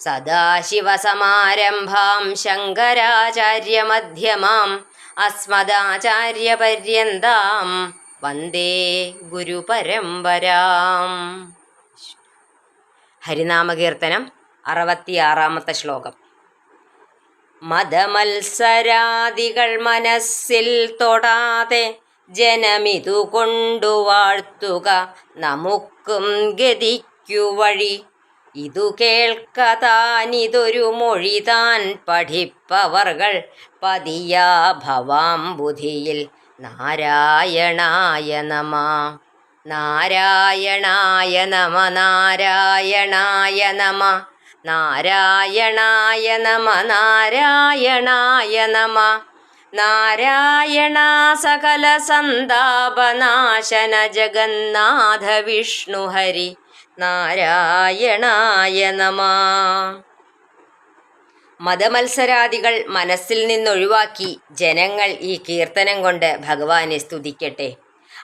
സദാശിവസമാരംഭാം ശങ്കരാചാര്യമധ്യമാം അസ്മദാചാര്യപര്യന്താം വന്ദേ ഗുരുപരമ്പരാം. ഹരിനാമകീർത്തനം അറുപത്തിയാറാമത്തെ ശ്ലോകം. മതമത്സരാദികൾ മനസ്സിൽ തൊടാതെ ജനമിതു കൊണ്ടു വാഴ്ത്തുക നമുക്കും ഗതിക്കു വഴി ഇതു കേൾക്കതാനിതൊരു മൊഴി താൻ പഠിപ്പവർകൾ പതിയാ ഭവാം ബുധിയിൽ നാരായണായ നമ നാരായണായ നമ നാരായണായ നമ നാരായണായ നമ നാരായണായ നമ. നാരായണ സകല സന്താപനാശന ജഗന്നാഥ വിഷ്ണു ഹരി. നാരായണായ നമ. മതമത്സരാദികൾ മനസ്സിൽ നിന്നൊഴിവാക്കി ജനങ്ങൾ ഈ കീർത്തനം കൊണ്ട് ഭഗവാനെ സ്തുതിക്കട്ടെ.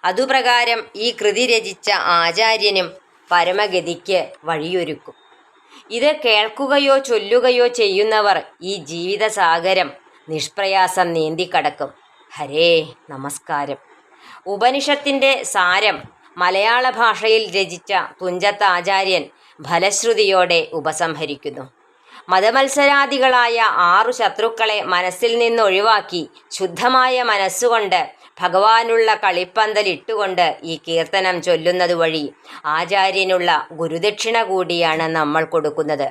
അതുപ്രകാരം ഈ കൃതി രചിച്ച ആചാര്യനും പരമഗതിക്ക് വഴിയൊരുക്കും. ഇത് കേൾക്കുകയോ ചൊല്ലുകയോ ചെയ്യുന്നവർ ഈ ജീവിത സാഗരം നിഷ്പ്രയാസം നീന്തിക്കടക്കും. ഹരേ നമസ്കാരം. ഉപനിഷത്തിന്റെ സാരം മലയാള ഭാഷയിൽ രചിച്ച തുഞ്ചത്ത് ആചാര്യൻ ഫലശ്രുതിയോടെ ഉപസംഹരിക്കുന്നു. മതമത്സരാദികളായ ആറു ശത്രുക്കളെ മനസ്സിൽ നിന്നൊഴിവാക്കി ശുദ്ധമായ മനസ്സുകൊണ്ട് ഭഗവാനുള്ള കളിപ്പന്തൽ ഇട്ടുകൊണ്ട് ഈ കീർത്തനം ചൊല്ലുന്നത് വഴി ആചാര്യനുള്ള ഗുരുദക്ഷിണ കൂടിയാണ് നമ്മൾ കൊടുക്കുന്നത്.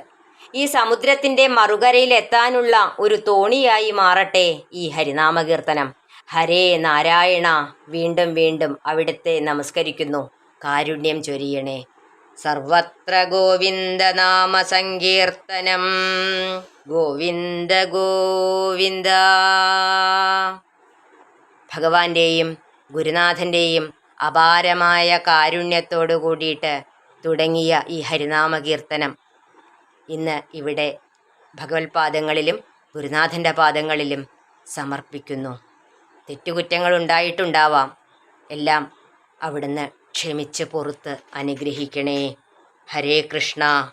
ഈ സമുദ്രത്തിന്റെ മറുകരയിൽ എത്താനുള്ള ഒരു തോണിയായി മാറട്ടെ ഈ ഹരിനാമകീർത്തനം. ഹരേ നാരായണ വീണ്ടും വീണ്ടും അവിടുത്തെ നമസ്കരിക്കുന്നു. കാരുണ്യം ചൊരിയണേ. സർവത്ര ഗോവിന്ദനാമ സങ്കീർത്തനം. ഗോവിന്ദ ഗോവിന്ദ. ഭഗവാന്റെയും ഗുരുനാഥന്റെയും അപാരമായ കാരുണ്യത്തോടു കൂടിയിട്ട് തുടങ്ങിയ ഈ ഹരിനാമകീർത്തനം ഇന്ന് ഇവിടെ ഭഗവത്പാദങ്ങളിലും ഗുരുനാഥന്റെ പാദങ്ങളിലും സമർപ്പിക്കുന്നു. തെറ്റുകുറ്റങ്ങൾ ഉണ്ടായിട്ടുണ്ടാവാം എല്ലാം അവിടുന്ന് ക്ഷമിച്ച് പൊറുത്ത് അനുഗ്രഹിക്കണേ. ഹരേ കൃഷ്ണ.